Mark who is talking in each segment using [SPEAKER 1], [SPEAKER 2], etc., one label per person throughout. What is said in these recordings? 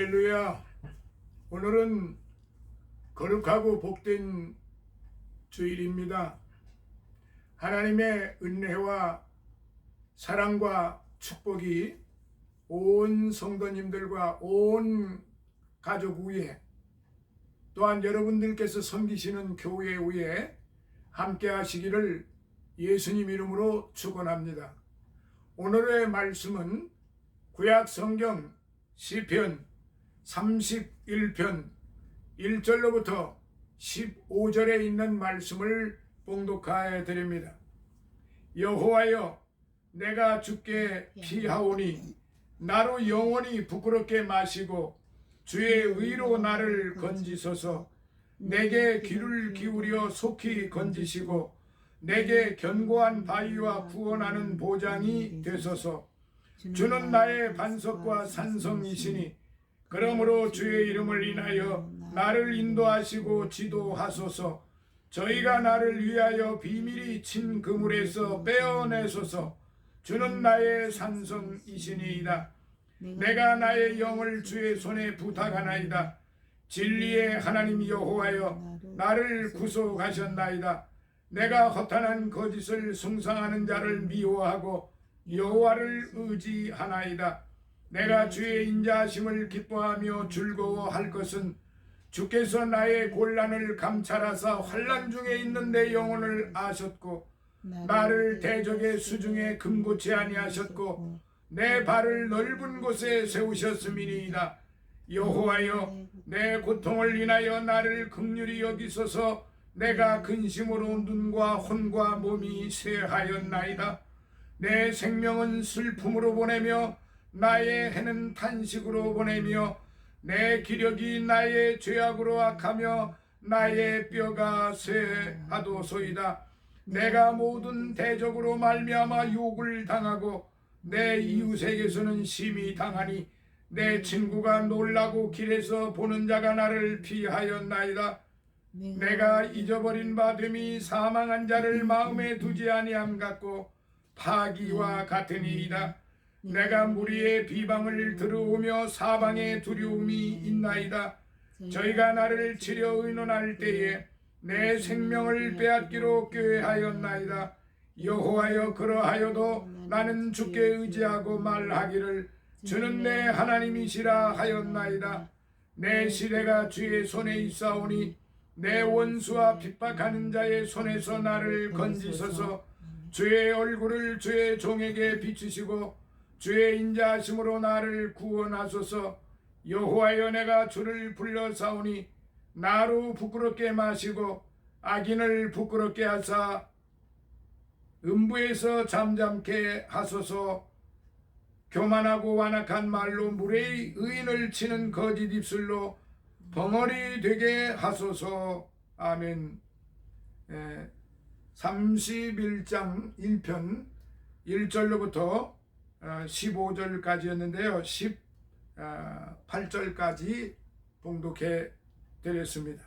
[SPEAKER 1] 할렐루야. 오늘은 거룩하고 복된 주일입니다. 하나님의 은혜와 사랑과 축복이 온 성도님들과 온 가족 위에 또한 여러분들께서 섬기시는 교회 위에 함께 하시기를 예수님 이름으로 축원합니다. 오늘의 말씀은 구약 성경 시편 31편 1절로부터 15절에 있는 말씀을 봉독하여 드립니다. 여호와여 내가 주께 피하오니 나로 영원히 부끄럽게 마시고 주의 의로 나를 건지소서 내게 귀를 기울여 속히 건지시고 내게 견고한 바위와 구원하는 보장이 되소서 주는 나의 반석과 산성이시니 그러므로 주의 이름을 인하여 나를 인도하시고 지도하소서. 저희가 나를 위하여 비밀이 친 그물에서 빼어내소서. 주는 나의 산성이시니이다. 내가 나의 영을 주의 손에 부탁하나이다. 진리의 하나님 여호와여 나를 구속하셨나이다. 내가 허탄한 거짓을 숭상하는 자를 미워하고 여호와를 의지하나이다. 내가 주의 인자하심을 기뻐하며 즐거워할 것은 주께서 나의 곤란을 감찰하사 환란 중에 있는 내 영혼을 아셨고 나를 대적의 수중에 금고치 아니하셨고 내 발을 넓은 곳에 세우셨음이니이다. 여호와여 내 고통을 인하여 나를 극률히 여기소서 내가 근심으로 눈과 혼과 몸이 쇠하였나이다. 내 생명은 슬픔으로 보내며 나의 해는 탄식으로 보내며 내 기력이 나의 죄악으로 악하며 나의 뼈가 쇠하도소이다. 내가 모든 대적으로 말미암아 욕을 당하고 내 이웃에게서는 심히 당하니 내 친구가 놀라고 길에서 보는 자가 나를 피하였나이다. 내가 잊어버린 바 됨이 사망한 자를 마음에 두지 아니함 같고 파기와 같으니이다. 내가 무리의 비방을 들어오며 사방에 두려움이 있나이다. 저희가 나를 치려 의논할 때에 내 생명을 빼앗기로 꾀하였나이다. 여호와여 그러하여도 나는 주께 의지하고 말하기를 주는 내 하나님이시라 하였나이다. 내 시대가 주의 손에 있사오니 내 원수와 핍박하는 자의 손에서 나를 건지소서. 주의 얼굴을 주의 종에게 비추시고 주의 인자하심으로 나를 구원하소서. 여호와여 내가 주를 불러 사오니 나로 부끄럽게 마시고 악인을 부끄럽게 하사 음부에서 잠잠케 하소서. 교만하고 완악한 말로 물의 의인을 치는 거짓 입술로 벙어리 되게 하소서. 아멘. 에, 31장 1편 1절로부터 15절까지였는데요 18절까지 봉독해 드렸습니다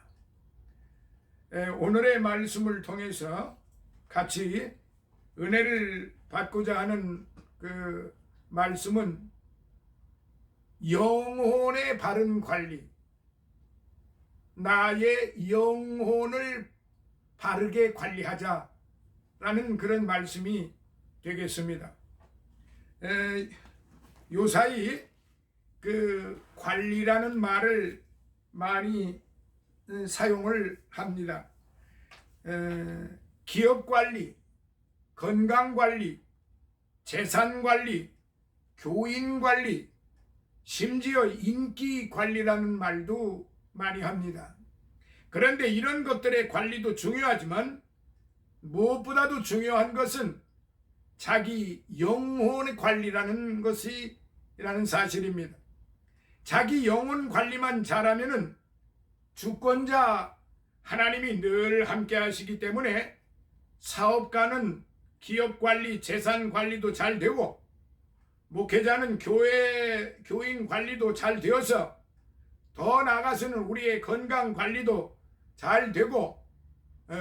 [SPEAKER 1] 에, 오늘의 말씀을 통해서 같이 은혜를 받고자 하는 그 말씀은 영혼의 바른 관리 나의 영혼을 바르게 관리하자라는 그런 말씀이 되겠습니다. 에, 요사이 그 관리라는 말을 많이 음, 사용을 합니다. 에, 기업 관리, 건강 관리, 재산 관리, 교인 관리, 심지어 인기 관리라는 말도 많이 합니다. 그런데 이런 것들의 관리도 중요하지만 무엇보다도 중요한 것은 자기 영혼의 관리라는 것이 라는 사실입니다. 자기 영혼 관리만 잘하면은 주권자 하나님이 늘 함께 하시기 때문에 사업가는 기업 관리, 재산 관리도 잘 되고 목회자는 교회 교인 관리도 잘 되어서 더 나아가서는 우리의 건강 관리도 잘 되고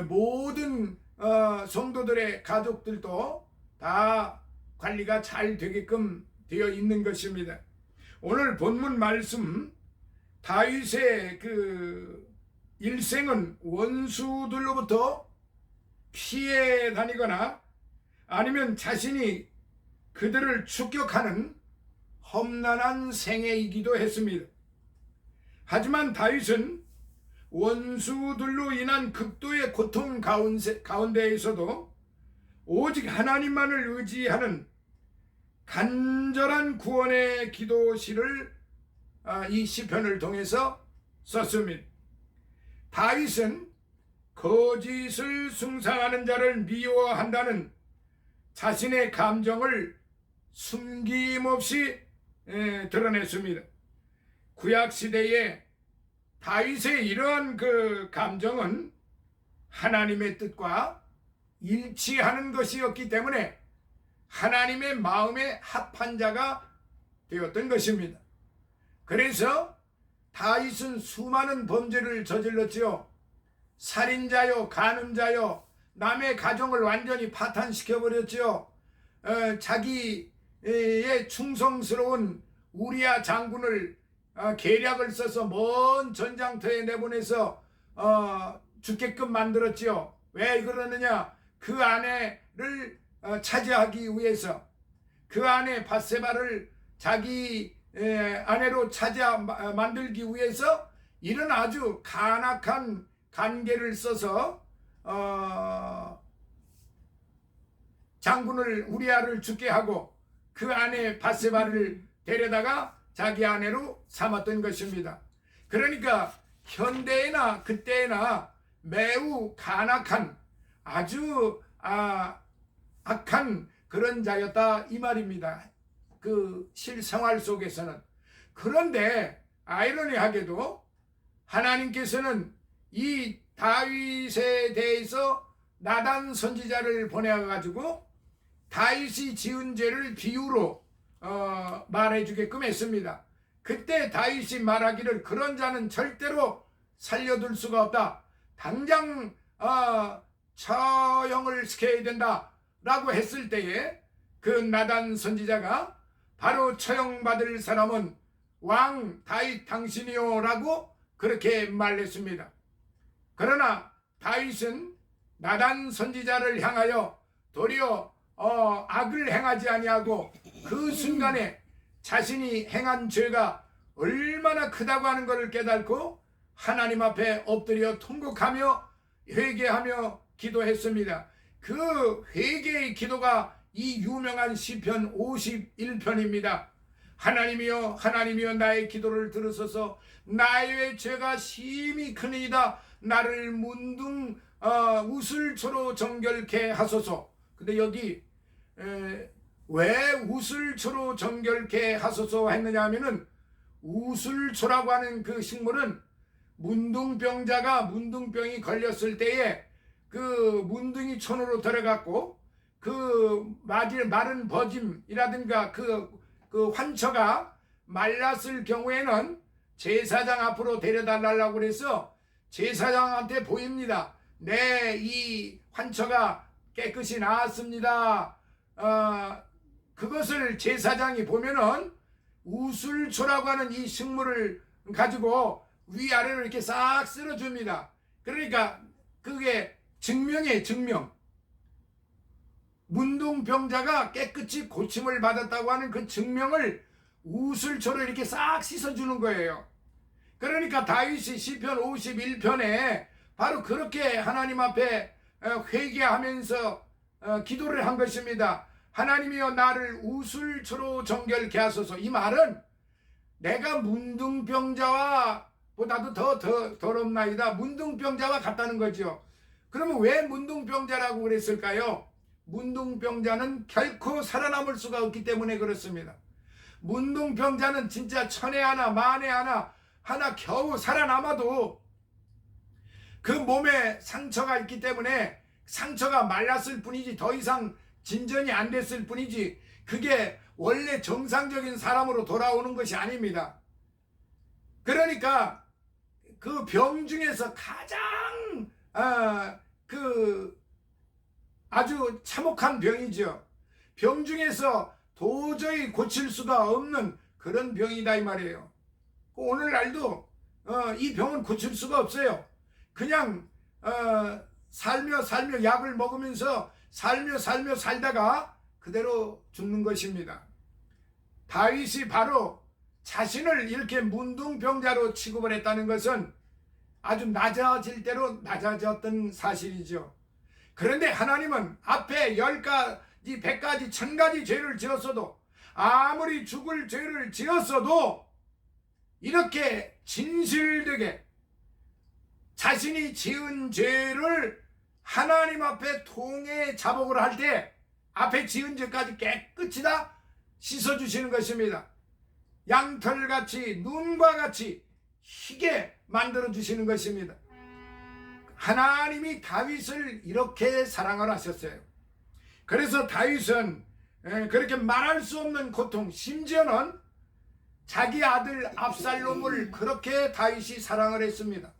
[SPEAKER 1] 모든 어, 성도들의 가족들도 다 관리가 잘 되게끔 되어 있는 것입니다. 오늘 본문 말씀 다윗의 그 일생은 원수들로부터 피해 다니거나 아니면 자신이 그들을 추격하는 험난한 생애이기도 했습니다. 하지만 다윗은 원수들로 인한 극도의 고통 가운데, 가운데에서도 오직 하나님만을 의지하는 간절한 구원의 기도시를 아, 이 시편을 통해서 썼습니다. 다윗은 거짓을 숭상하는 자를 미워한다는 자신의 감정을 숨김없이 에, 드러냈습니다. 구약 시대에 다윗의 이러한 그 감정은 하나님의 뜻과 일치하는 것이었기 때문에 하나님의 마음에 합한 자가 되었던 것입니다. 그래서 다윗은 수많은 범죄를 저질렀지요. 살인자요, 간음자요, 남의 가정을 완전히 파탄시켜 버렸지요. 어, 자기의 충성스러운 우리아 장군을 어, 계략을 써서 먼 전장터에 내보내서 어, 죽게끔 만들었지요. 왜 그러느냐? 그 아내를 어, 차지하기 위해서 그 아내 바세바를 자기 에, 아내로 마- 만들기 위해서 이런 아주 간악한 관계를 써서 어, 장군을 우리아를 죽게 하고 그 아내 바세바를 데려다가 자기 아내로 삼았던 것입니다. 그러니까 현대나 그때나 매우 간악한 아주 아, 악한 그런 자였다 이 말입니다. 그 실생활 속에서는 그런데 아이러니하게도 하나님께서는 이 다윗에 대해서 나단 선지자를 보내어 가지고 다윗이 지은 죄를 비유로 어, 말해주게끔 했습니다. 그때 다윗이 말하기를 그런 자는 절대로 살려둘 수가 없다. 당장 어, 처형을 시켜야 된다라고 했을 때에 그 나단 선지자가 바로 처형받을 사람은 왕 다윗 당신이요라고 그렇게 말했습니다. 그러나 다윗은 나단 선지자를 향하여 도리어 어, 악을 행하지 아니하고 그 순간에 자신이 행한 죄가 얼마나 크다고 하는 것을 깨닫고 하나님 앞에 엎드려 통곡하며 회개하며 기도했습니다. 그 회개의 기도가 이 유명한 시편 51편입니다. 하나님이여 하나님이여 나의 기도를 들으소서 나의 죄가 심히 크니이다 나를 문둥 어, 우슬초로 정결케 하소서 근데 여기 에, 왜 우슬초로 정결케 하소서 했느냐 하면은 우슬초라고 하는 그 식물은 문둥병자가 문둥병이 걸렸을 때에 그 문둥이 촌으로 들어갔고 그 마디- 마른 버짐이라든가 그, 그 환처가 말랐을 경우에는 제사장 앞으로 데려달라고 그래서 제사장한테 보입니다. 네, 이 환처가 깨끗이 나았습니다. 어, 그것을 제사장이 보면은 우술초라고 하는 이 식물을 가지고 위아래로 이렇게 싹 쓸어줍니다. 그러니까 그게 증명이에요, 증명. 문둥병자가 깨끗이 고침을 받았다고 하는 그 증명을 우슬초로 이렇게 싹 씻어주는 거예요. 그러니까 다윗이 시편 51편에 바로 그렇게 하나님 앞에 어, 회개하면서 어, 기도를 한 것입니다. 하나님이여 나를 우슬초로 정결케 하소서. 이 말은 내가 문둥병자와 보다도 더, 더 더럽나이다. 문둥병자와 같다는 거죠. 그러면 왜 문둥병자라고 그랬을까요? 문둥병자는 결코 살아남을 수가 없기 때문에 그렇습니다. 문둥병자는 진짜 천에 하나, 만에 하나, 하나 겨우 살아남아도 그 몸에 상처가 있기 때문에 상처가 말랐을 뿐이지 더 이상 진전이 안 됐을 뿐이지 그게 원래 정상적인 사람으로 돌아오는 것이 아닙니다. 그러니까 그 병 중에서 가장 아, 그 아주 참혹한 병이죠. 병 중에서 도저히 고칠 수가 없는 그런 병이다 이 말이에요. 그 오늘날도 어, 이 병은 고칠 수가 없어요. 그냥 어, 살며 살며 약을 먹으면서 살며 살며 살다가 그대로 죽는 것입니다. 다윗이 바로 자신을 이렇게 문둥병자로 취급을 했다는 것은 아주 낮아질 대로 낮아졌던 사실이죠. 그런데 하나님은 앞에 열 가지, 백 가지, 천 가지 죄를 지었어도 아무리 죽을 죄를 지었어도 이렇게 진실되게 자신이 지은 죄를 하나님 앞에 통해 자복을 할 때 앞에 지은 죄까지 깨끗이 다 씻어주시는 것입니다. 양털같이 눈과 같이 희게 만들어 주시는 것입니다. 하나님이 다윗을 이렇게 사랑을 하셨어요. 그래서 다윗은 에, 그렇게 말할 수 없는 고통, 심지어는 자기 아들 압살롬을 그렇게 다윗이 사랑을 했습니다.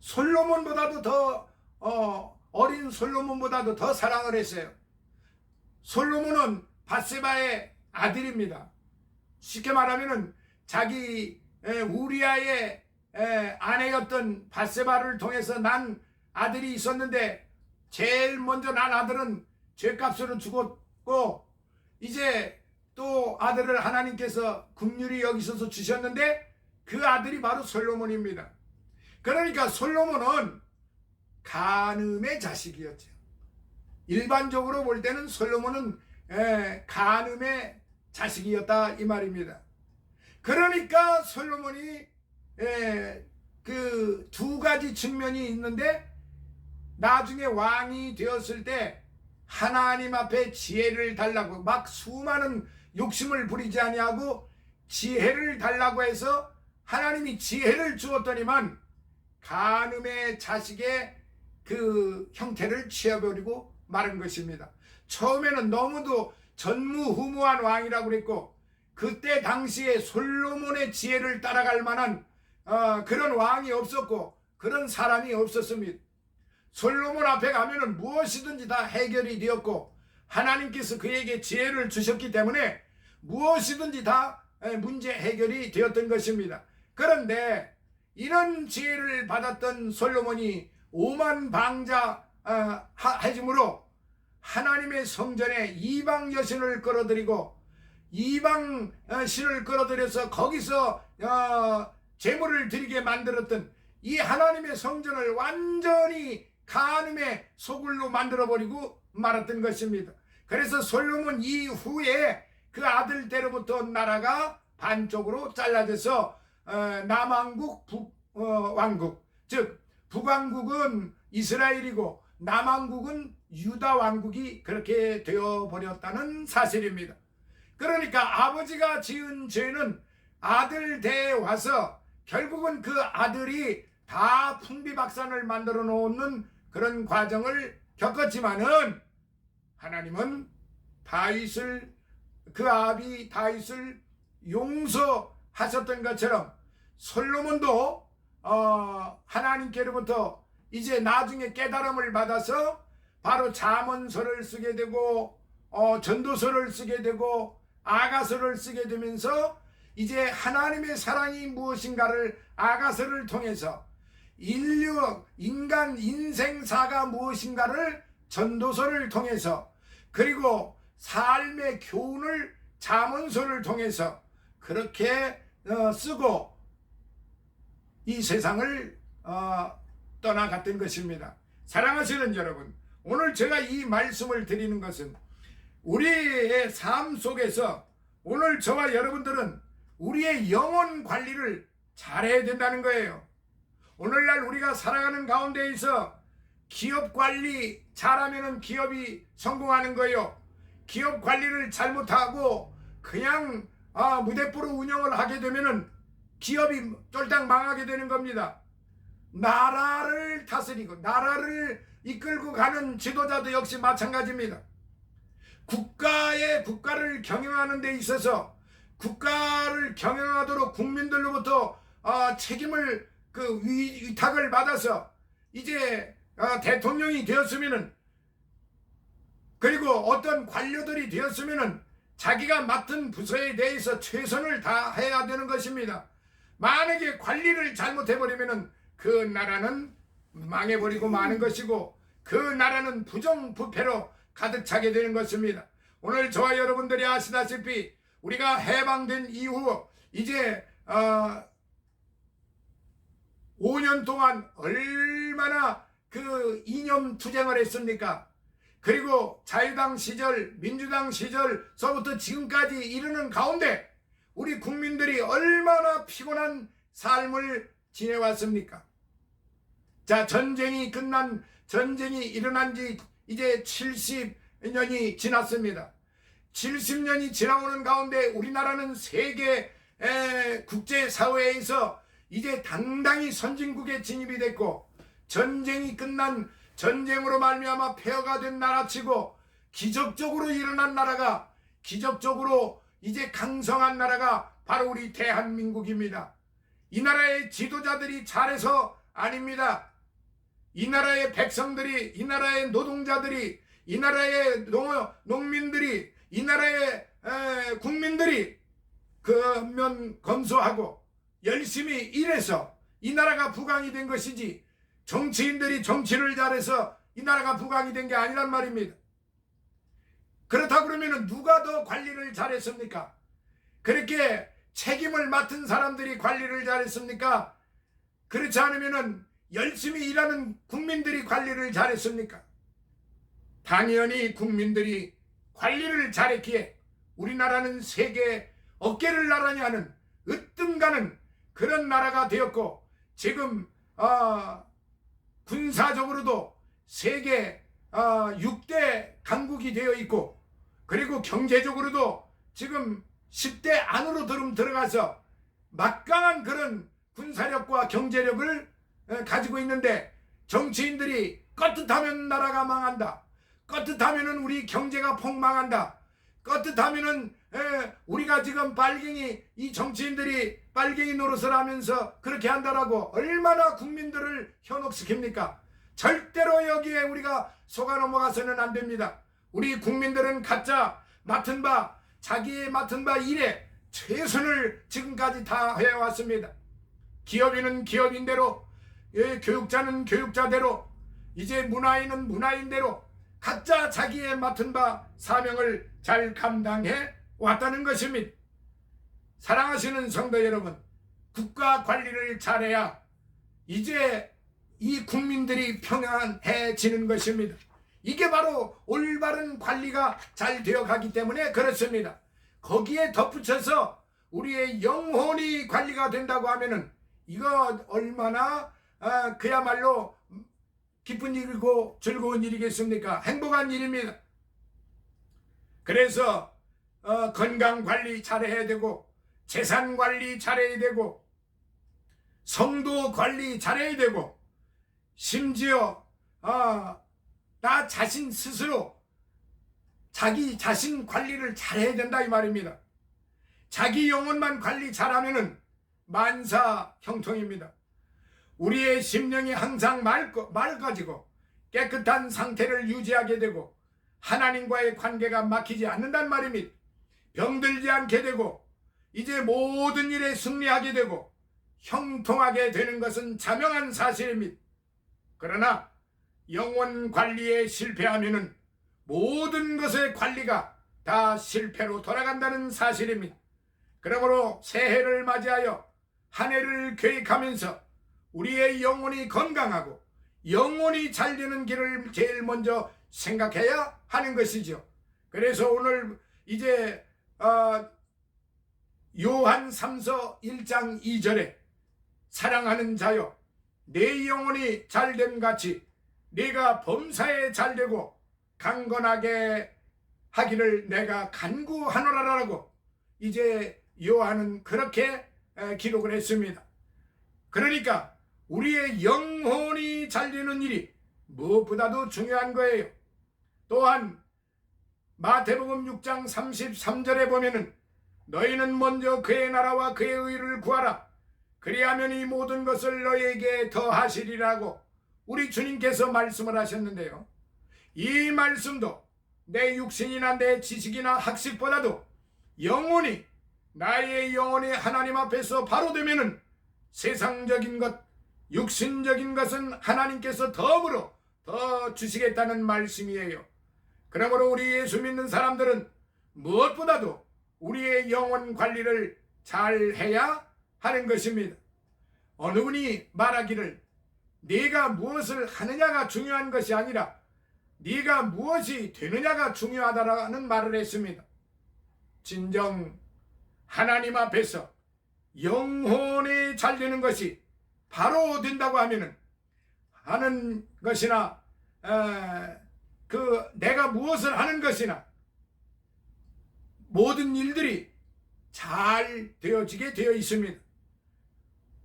[SPEAKER 1] 솔로몬보다도 더 어, 어린 솔로몬보다도 더 사랑을 했어요. 솔로몬은 바세바의 아들입니다. 쉽게 말하면은 자기 에, 우리아의 에, 아내였던 바세바를 통해서 난 아들이 있었는데 제일 먼저 난 아들은 죄값으로 죽었고 이제 또 아들을 하나님께서 국률이 여기서서 주셨는데 그 아들이 바로 솔로몬입니다. 그러니까 솔로몬은 간음의 자식이었죠. 일반적으로 볼 때는 솔로몬은 에, 간음의 자식이었다 이 말입니다. 그러니까 솔로몬이 그 두 가지 측면이 있는데 나중에 왕이 되었을 때 하나님 앞에 지혜를 달라고 막 수많은 욕심을 부리지 아니하고 지혜를 달라고 해서 하나님이 지혜를 주었더니만 간음의 자식의 그 형태를 취해버리고 마른 것입니다. 처음에는 너무도 전무후무한 왕이라고 그랬고 그때 당시에 솔로몬의 지혜를 따라갈 만한 어, 그런 왕이 없었고 그런 사람이 없었습니다. 솔로몬 앞에 가면은 무엇이든지 다 해결이 되었고 하나님께서 그에게 지혜를 주셨기 때문에 무엇이든지 다 문제 해결이 되었던 것입니다. 그런데 이런 지혜를 받았던 솔로몬이 오만 방자 어, 해줌으로 하나님의 성전에 이방 여신을 끌어들이고 이방 어, 신을 끌어들여서 거기서 어, 제물을 드리게 만들었던 이 하나님의 성전을 완전히 간음의 소굴로 만들어버리고 말았던 것입니다. 그래서 솔로몬 이후에 그 아들 때로부터 나라가 반쪽으로 잘라져서 어, 남왕국 북왕국 즉 북왕국은 이스라엘이고 남왕국은 유다 왕국이 그렇게 되어 버렸다는 사실입니다. 그러니까 아버지가 지은 죄는 아들 대에 와서 결국은 그 아들이 다 풍비박산을 만들어 놓는 그런 과정을 겪었지만은 하나님은 다윗을 그 아비 다윗을 용서하셨던 것처럼 솔로몬도 어, 하나님께로부터 이제 나중에 깨달음을 받아서 바로 자문서를 쓰게 되고 어, 전도서를 쓰게 되고 아가서를 쓰게 되면서 이제 하나님의 사랑이 무엇인가를 아가서를 통해서 인류 인간 인생사가 무엇인가를 전도서를 통해서 그리고 삶의 교훈을 자문서를 통해서 그렇게 어, 쓰고 이 세상을 어, 떠나갔던 것입니다. 사랑하시는 여러분, 오늘 제가 이 말씀을 드리는 것은 우리의 삶 속에서 오늘 저와 여러분들은 우리의 영혼 관리를 잘해야 된다는 거예요. 오늘날 우리가 살아가는 가운데에서 기업 관리 잘하면 기업이 성공하는 거예요. 기업 관리를 잘못하고 그냥 아, 무대포로 운영을 하게 되면은 기업이 쫄딱 망하게 되는 겁니다. 나라를 다스리고 나라를 이끌고 가는 지도자도 역시 마찬가지입니다. 국가의 국가를 경영하는 데 있어서 국가를 경영하도록 국민들로부터 어, 책임을 그 위, 탁을 받아서 이제 어, 대통령이 되었으면은 그리고 어떤 관료들이 되었으면은 자기가 맡은 부서에 대해서 최선을 다해야 되는 것입니다. 만약에 관리를 잘못해버리면 그 나라는 망해버리고 마는 것이고 그 나라는 부정부패로 가득 차게 되는 것입니다. 오늘 저와 여러분들이 아시다시피 우리가 해방된 이후 이제 어, 5년 동안 얼마나 그 이념 투쟁을 했습니까? 그리고 자유당 시절, 민주당 시절서부터 지금까지 이르는 가운데 우리 국민들이 얼마나 피곤한 삶을 지내왔습니까? 자, 전쟁이 끝난, 전쟁이 일어난 지 이제 70년이 지났습니다. 70년이 지나오는 가운데 우리나라는 세계 에, 국제사회에서 이제 당당히 선진국에 진입이 됐고 전쟁이 끝난 전쟁으로 말미암아 폐허가 된 나라치고 기적적으로 일어난 나라가 기적적으로 이제 강성한 나라가 바로 우리 대한민국입니다. 이 나라의 지도자들이 잘해서 아닙니다. 이 나라의 백성들이, 이 나라의 노동자들이, 이 나라의 농, 농민들이, 이 나라의 에, 국민들이 그면 검소하고 열심히 일해서 이 나라가 부강이 된 것이지 정치인들이 정치를 잘해서 이 나라가 부강이 된 게 아니란 말입니다. 그렇다 그러면 누가 더 관리를 잘했습니까? 그렇게 책임을 맡은 사람들이 관리를 잘했습니까? 그렇지 않으면 열심히 일하는 국민들이 관리를 잘했습니까? 당연히 국민들이 관리를 잘했기에 우리나라는 세계 어깨를 나란히 하는 으뜸가는 그런 나라가 되었고 지금 어, 군사적으로도 세계 어, 6대 강국이 되어 있고 그리고 경제적으로도 지금 10대 안으로 들어가서 막강한 그런 군사력과 경제력을 어, 가지고 있는데 정치인들이 껐듯하면 나라가 망한다. 껐듯하면은 우리 경제가 폭망한다. 껐듯하면은 에, 우리가 지금 빨갱이 이 정치인들이 빨갱이 노릇을 하면서 그렇게 한다라고 얼마나 국민들을 현혹시킵니까? 절대로 여기에 우리가 속아 넘어가서는 안 됩니다. 우리 국민들은 각자 맡은 바 자기의 맡은 바 일에 최선을 지금까지 다 해왔습니다. 기업인은 기업인대로 예, 교육자는 교육자대로 이제 문화인은 문화인대로 각자 자기의 맡은 바 사명을 잘 감당해 왔다는 것입니다. 사랑하시는 성도 여러분, 국가 관리를 잘해야 이제 이 국민들이 평안해지는 것입니다. 이게 바로 올바른 관리가 잘 되어 가기 때문에 그렇습니다. 거기에 덧붙여서 우리의 영혼이 관리가 된다고 하면은 이거 얼마나 아, 그야말로 기쁜 일이고 즐거운 일이겠습니까? 행복한 일입니다. 그래서 어, 건강 관리 잘해야 되고 재산 관리 잘해야 되고 성도 관리 잘해야 되고 심지어 어, 나 자신 스스로 자기 자신 관리를 잘해야 된다 이 말입니다. 자기 영혼만 관리 잘하면은 만사 형통입니다. 우리의 심령이 항상 맑고, 맑아지고 깨끗한 상태를 유지하게 되고 하나님과의 관계가 막히지 않는단 말입니다. 병들지 않게 되고 이제 모든 일에 승리하게 되고 형통하게 되는 것은 자명한 사실입니다. 그러나 영혼 관리에 실패하면은 모든 것의 관리가 다 실패로 돌아간다는 사실입니다. 그러므로 새해를 맞이하여 한 해를 계획하면서 우리의 영혼이 건강하고 영혼이 잘 되는 길을 제일 먼저 생각해야 하는 것이죠. 그래서 오늘 이제 어, 요한 3서 1장 2절에 사랑하는 자여 내 영혼이 잘됨 같이 네가 범사에 잘되고 강건하게 하기를 내가 간구하노라라고 이제 요한은 그렇게 기록을 했습니다. 그러니까 우리의 영혼이 잘되는 일이 무엇보다도 중요한 거예요. 또한 마태복음 6장 33절에 보면은 너희는 먼저 그의 나라와 그의 의를 구하라. 그리하면 이 모든 것을 너희에게 더하시리라고 우리 주님께서 말씀을 하셨는데요. 이 말씀도 내 육신이나 내 지식이나 학식보다도 영혼이 나의 영혼이 하나님 앞에서 바로 되면은 세상적인 것, 육신적인 것은 하나님께서 덤으로 더 주시겠다는 말씀이에요. 그러므로 우리 예수 믿는 사람들은 무엇보다도 우리의 영혼 관리를 잘 해야 하는 것입니다. 어느 분이 말하기를 네가 무엇을 하느냐가 중요한 것이 아니라 네가 무엇이 되느냐가 중요하다라는 말을 했습니다. 진정 하나님 앞에서 영혼이 잘 되는 것이 바로 된다고 하면은 하는 것이나 에, 그 내가 무엇을 하는 것이나 모든 일들이 잘 되어지게 되어 있습니다.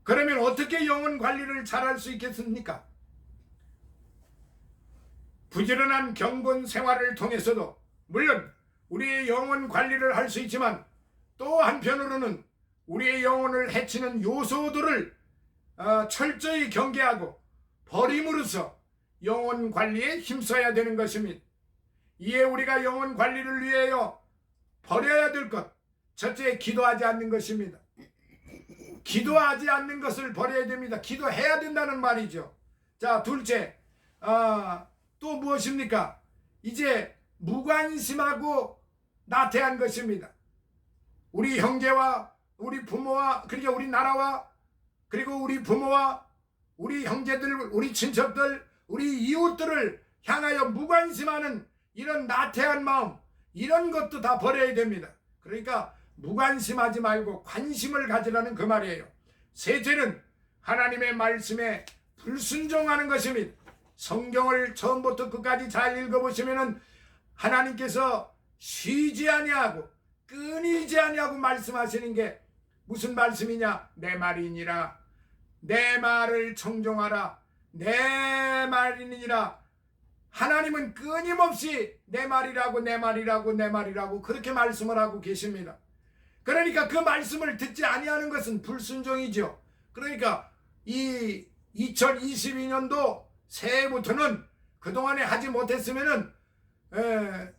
[SPEAKER 1] 그러면 어떻게 영혼 관리를 잘할 수 있겠습니까? 부지런한 경건 생활을 통해서도 물론 우리의 영혼 관리를 할 수 있지만 또 한편으로는 우리의 영혼을 해치는 요소들을 어, 철저히 경계하고 버림으로써 영혼 관리에 힘써야 되는 것입니다. 이에 우리가 영혼 관리를 위하여 버려야 될 것, 첫째 기도하지 않는 것입니다. 기도하지 않는 것을 버려야 됩니다. 기도해야 된다는 말이죠. 자, 둘째, 아, 또 무엇입니까? 이제 무관심하고 나태한 것입니다. 우리 형제와 우리 부모와 그러니까 우리 나라와 그리고 우리 부모와 우리 형제들, 우리 친척들, 우리 이웃들을 향하여 무관심하는 이런 나태한 마음, 이런 것도 다 버려야 됩니다. 그러니까 무관심하지 말고 관심을 가지라는 그 말이에요. 셋째는 하나님의 말씀에 불순종하는 것입니다. 성경을 처음부터 끝까지 잘 읽어보시면은 하나님께서 쉬지 아니하고 끊이지 아니하고 말씀하시는 게 무슨 말씀이냐? 내 말이니라. 내 말을 청종하라. 내 말이니라. 하나님은 끊임없이 내 말이라고 내 말이라고 내 말이라고 그렇게 말씀을 하고 계십니다. 그러니까 그 말씀을 듣지 아니하는 것은 불순종이죠. 그러니까 이 2022년도 새해부터는 그동안에 하지 못했으면은 에,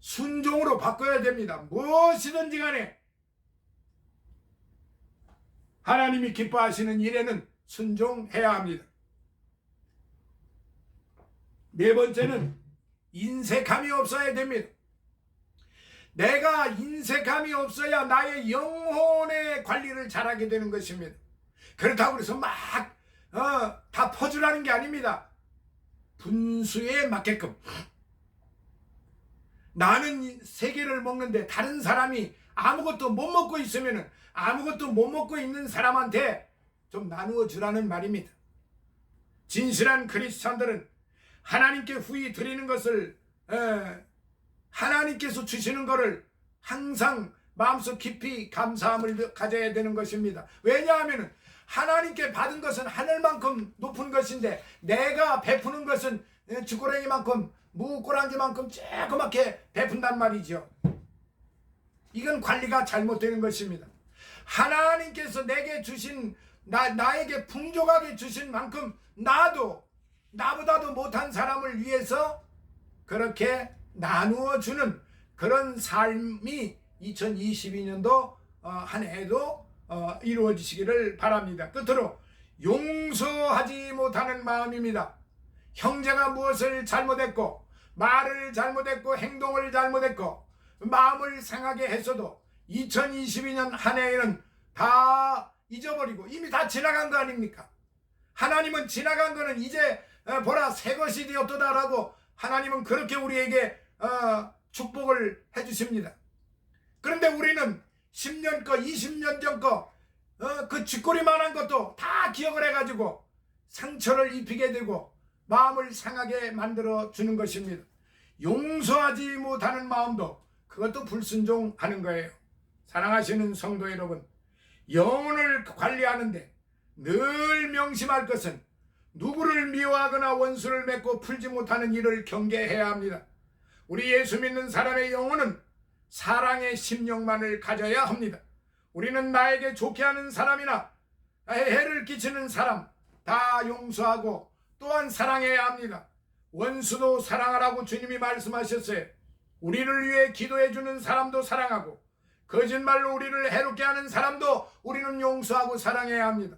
[SPEAKER 1] 순종으로 바꿔야 됩니다. 무엇이든지 간에 하나님이 기뻐하시는 일에는 순종해야 합니다. 네 번째는 인색함이 없어야 됩니다. 내가 인색함이 없어야 나의 영혼의 관리를 잘하게 되는 것입니다. 그렇다고 해서 막, 어, 다 퍼주라는 게 아닙니다. 분수에 맞게끔. 나는 세 개를 먹는데 다른 사람이 아무것도 못 먹고 있으면 아무것도 못 먹고 있는 사람한테 좀 나누어 주라는 말입니다. 진실한 크리스찬들은 하나님께 후히 드리는 것을 에, 하나님께서 주시는 것을 항상 마음속 깊이 감사함을 가져야 되는 것입니다. 왜냐하면 하나님께 받은 것은 하늘만큼 높은 것인데 내가 베푸는 것은 주고랭이만큼 무꼬랑지만큼 조그맣게 베푼단 말이죠. 이건 관리가 잘못되는 것입니다. 하나님께서 내게 주신 나, 나에게 풍족하게 주신 만큼 나도 나보다도 못한 사람을 위해서 그렇게 나누어 주는 그런 삶이 2022년도 어, 한 해도 어, 이루어지시기를 바랍니다. 끝으로 용서하지 못하는 마음입니다. 형제가 무엇을 잘못했고 말을 잘못했고 행동을 잘못했고 마음을 상하게 했어도 2022년 한 해에는 다 잊어버리고 이미 다 지나간 거 아닙니까? 하나님은 지나간 거는 이제 어, 보라 새 것이 되었도다라고 하나님은 그렇게 우리에게 어, 축복을 해주십니다. 그런데 우리는 10년 거, 20년 전 거, 어, 그 쥐꼬리만한 것도 다 기억을 해가지고 상처를 입히게 되고 마음을 상하게 만들어 주는 것입니다. 용서하지 못하는 마음도 그것도 불순종하는 거예요. 사랑하시는 성도 여러분, 영혼을 관리하는데 늘 명심할 것은 누구를 미워하거나 원수를 맺고 풀지 못하는 일을 경계해야 합니다. 우리 예수 믿는 사람의 영혼은 사랑의 심령만을 가져야 합니다. 우리는 나에게 좋게 하는 사람이나 해를 끼치는 사람 다 용서하고 또한 사랑해야 합니다. 원수도 사랑하라고 주님이 말씀하셨어요. 우리를 위해 기도해 주는 사람도 사랑하고 거짓말로 우리를 해롭게 하는 사람도 우리는 용서하고 사랑해야 합니다.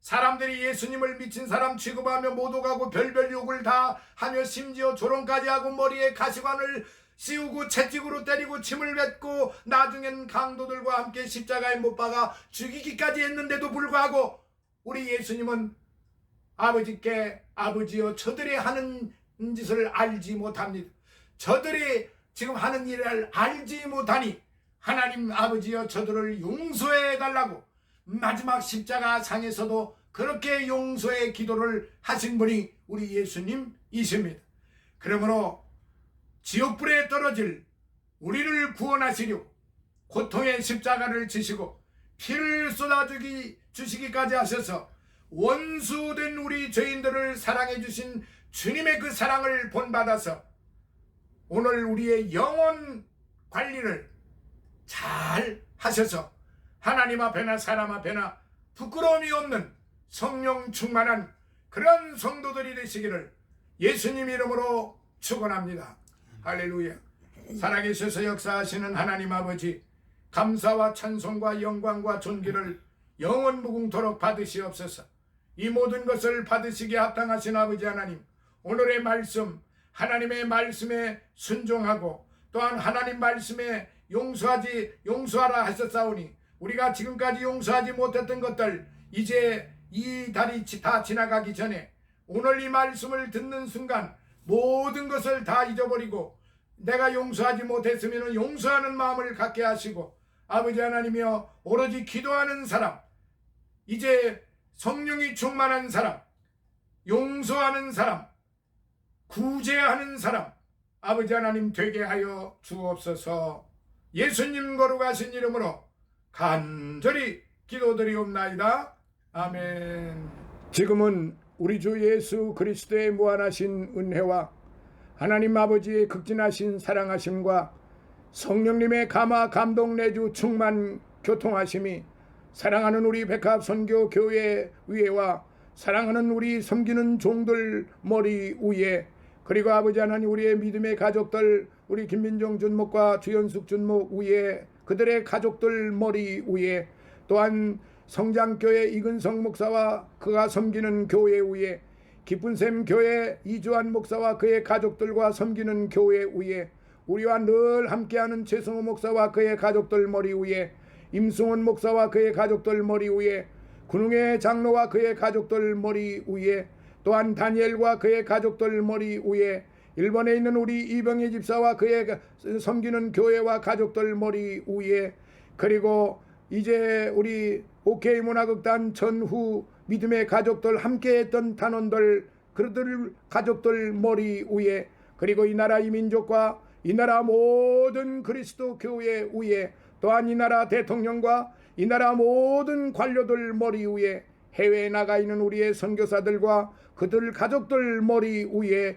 [SPEAKER 1] 사람들이 예수님을 미친 사람 취급하며 모독하고 별별 욕을 다 하며 심지어 조롱까지 하고 머리에 가시관을 씌우고 채찍으로 때리고 침을 뱉고 나중엔 강도들과 함께 십자가에 못 박아 죽이기까지 했는데도 불구하고 우리 예수님은 아버지께 아버지여 저들이 하는 짓을 알지 못합니다. 저들이 지금 하는 일을 알지 못하니 하나님 아버지여 저들을 용서해 달라고 마지막 십자가 상에서도 그렇게 용서의 기도를 하신 분이 우리 예수님이십니다. 그러므로 지옥불에 떨어질 우리를 구원하시려고 고통의 십자가를 지시고 피를 쏟아주기 주시기까지 하셔서 원수된 우리 죄인들을 사랑해 주신 주님의 그 사랑을 본받아서 오늘 우리의 영혼 관리를 잘 하셔서 하나님 앞에나 사람 앞에나 부끄러움이 없는 성령 충만한 그런 성도들이 되시기를 예수님 이름으로 축원합니다. 할렐루야. 살아계셔서 역사하시는 하나님 아버지 감사와 찬송과 영광과 존귀를 영원 무궁토록 받으시옵소서. 이 모든 것을 받으시기에 합당하신 아버지 하나님 오늘의 말씀 하나님의 말씀에 순종하고 또한 하나님 말씀에 용서하지 용서하라 하셨사오니 우리가 지금까지 용서하지 못했던 것들 이제 이 달이 지- 다 지나가기 전에 오늘 이 말씀을 듣는 순간 모든 것을 다 잊어버리고 내가 용서하지 못했으면 용서하는 마음을 갖게 하시고 아버지 하나님이여 오로지 기도하는 사람 이제 성령이 충만한 사람 용서하는 사람 구제하는 사람 아버지 하나님 되게 하여 주옵소서 예수님 거룩하신 이름으로 간절히 기도드리옵나이다. 아멘. 지금은 우리 주 예수 그리스도의 무한하신 은혜와 하나님 아버지의 극진하신 사랑하심과 성령님의 감화 감동 내주 충만 교통하심이 사랑하는 우리 백합 선교 교회 위에와 사랑하는 우리 섬기는 종들 머리 위에 그리고 아버지 하나님 우리의 믿음의 가족들 우리 김민정 준목과 주현숙 준목 위에 그들의 가족들 머리 위에 또한 성장교회 이근성 목사와 그가 섬기는 교회 위에 기쁜 샘 교회 이주환 목사와 그의 가족들과 섬기는 교회 위에 우리와 늘 함께하는 최승호 목사와 그의 가족들 머리 위에 임승원 목사와 그의 가족들 머리 위에 군웅의 장로와 그의 가족들 머리 위에 또한 다니엘과 그의 가족들 머리 위에 일본에 있는 우리 이병희 집사와 그의 가- 섬기는 교회와 가족들 머리 위에 그리고 이제 우리 OK 문화극단 전후 믿음의 가족들 함께했던 단원들 그들 가족들 머리 위에 그리고 이 나라 이 민족과 이 나라 모든 그리스도 교회 위에 또한 이 나라 대통령과 이 나라 모든 관료들 머리 위에 해외에 나가 있는 우리의 선교사들과 그들 가족들 머리 위에